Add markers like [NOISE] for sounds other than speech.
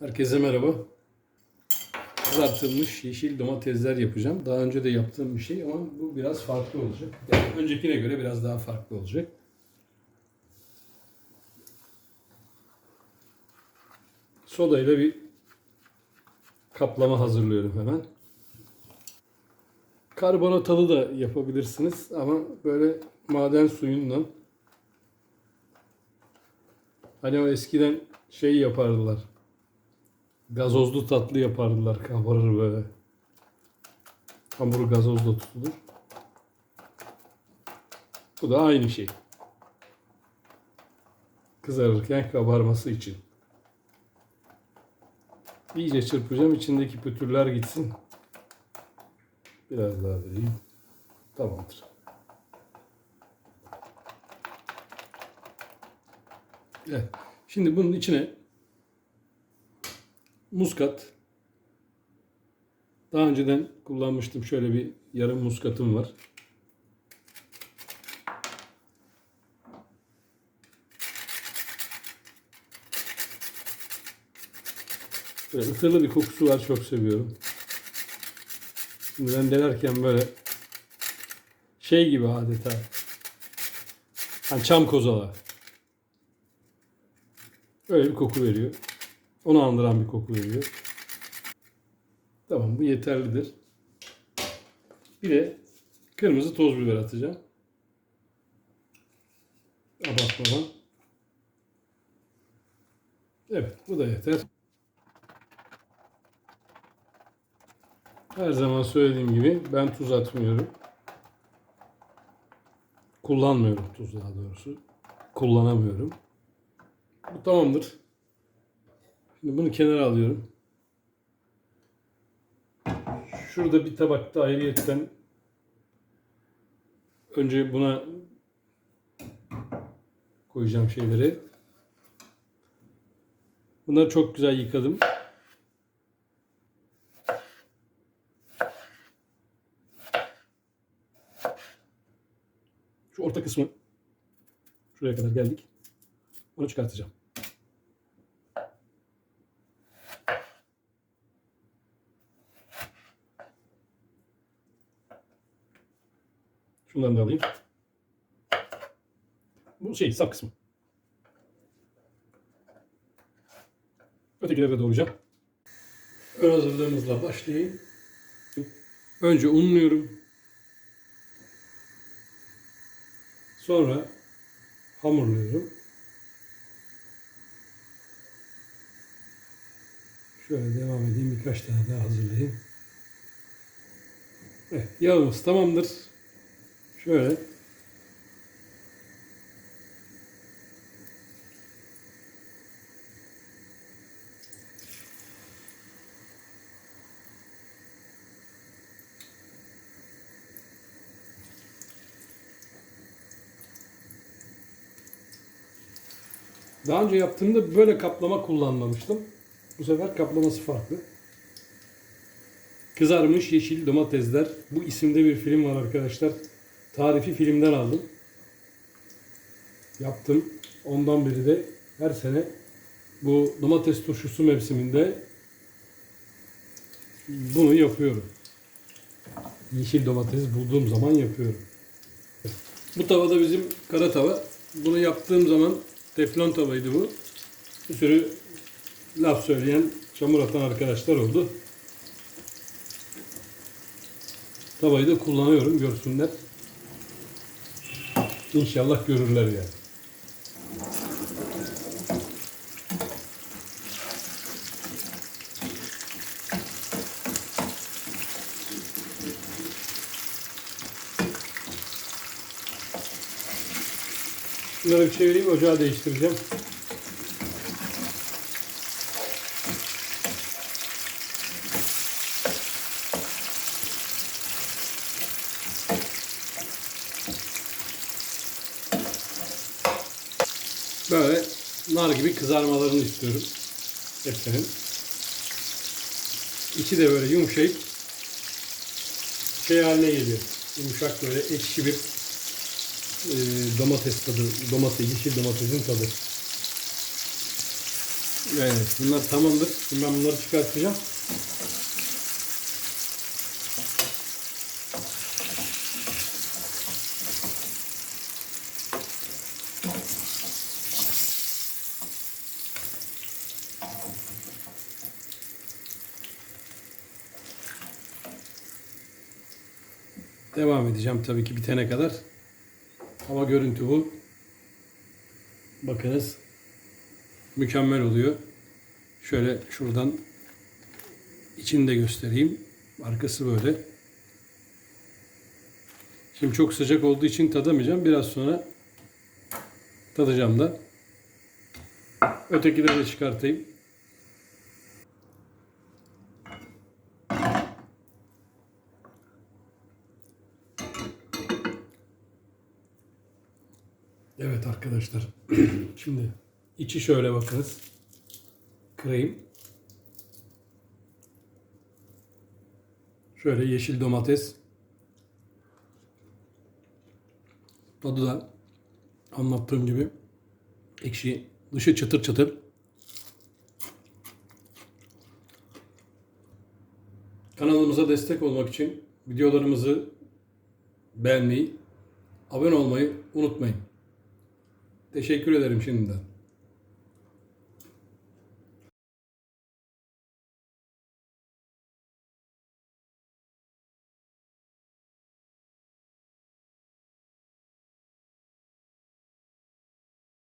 Herkese merhaba. Kızartılmış yeşil domatesler yapacağım. Daha önce de yaptığım bir şey ama bu biraz farklı olacak. Yani öncekine göre biraz daha farklı olacak. Soda ile bir kaplama hazırlıyorum hemen. Karbonatalı da yapabilirsiniz ama böyle maden suyundan hani o eskiden şey yapardılar. Gazozlu tatlı yapardılar. Kabarır böyle. Hamuru gazozla tutulur. Bu da aynı şey. Kızarırken kabarması için. İyice çırpacağım. içindeki pütürler gitsin. Biraz daha vereyim. Tamamdır. Evet. Şimdi bunun içine muskat. Daha önceden kullanmıştım. Şöyle bir yarım muskatım var. Böyle ıtırlı bir kokusu var. Çok seviyorum. Şimdi ben böyle şey gibi adeta. Hani çam kozalağı. Öyle bir koku veriyor. Onu andıran bir koku veriyor. Tamam bu yeterlidir. Bir de kırmızı toz biber atacağım. Abartmadan. Evet bu da yeter. Her zaman söylediğim gibi ben tuz atmıyorum. Kullanmıyorum tuz daha doğrusu. Kullanamıyorum. Bu tamamdır. Bunu kenara alıyorum. Şurada bir tabakta ayrıyetten önce buna koyacağım şeyleri. Bunları çok güzel yıkadım. Şu orta kısmı şuraya kadar geldik. Onu çıkartacağım. Şundan da alayım. Bu şey sap kısmı. Ötekileri de doğrayacağım. Ön hazırlığımızla başlayayım. Önce unluyorum. Sonra hamurluyorum. Şöyle devam edeyim. Birkaç tane daha hazırlayayım. Evet, yağımız tamamdır. Şöyle. Daha önce yaptığımda böyle kaplama kullanmamıştım. Bu sefer kaplaması farklı. Kızarmış yeşil domatesler. Bu isimde bir film var arkadaşlar. Tarifi filmden aldım. Yaptım. Ondan beri de her sene bu domates turşusu mevsiminde bunu yapıyorum. Yeşil domates bulduğum zaman yapıyorum. Bu tavada bizim kara tava. Bunu yaptığım zaman teflon tavaydı bu. Bir sürü laf söyleyen, çamur atan arkadaşlar oldu. Tavayı da kullanıyorum görsünler. İnşallah görürler yani. Bunları çevireyim, ocağı değiştireceğim. Böyle nar gibi kızarmalarını istiyorum. Hepsinin. İçi de böyle yumuşayıp şey haline geliyor. Yumuşak böyle ekşi bir e, domates tadı, domates, yeşil domatesin tadı. Evet bunlar tamamdır. Şimdi ben bunları çıkartacağım. Devam edeceğim tabii ki bitene kadar. Ama görüntü bu. Bakınız. Mükemmel oluyor. Şöyle şuradan içini de göstereyim. Arkası böyle. Şimdi çok sıcak olduğu için tadamayacağım. Biraz sonra tadacağım da. Ötekileri de çıkartayım. Evet arkadaşlar. [CLEARS THROAT] Şimdi içi şöyle bakınız. Krem. Şöyle yeşil domates. Tadı da anlattığım gibi ekşi. Dışı çıtır çıtır. Kanalımıza destek olmak için videolarımızı beğenmeyi, abone olmayı unutmayın. Teşekkür ederim şimdiden.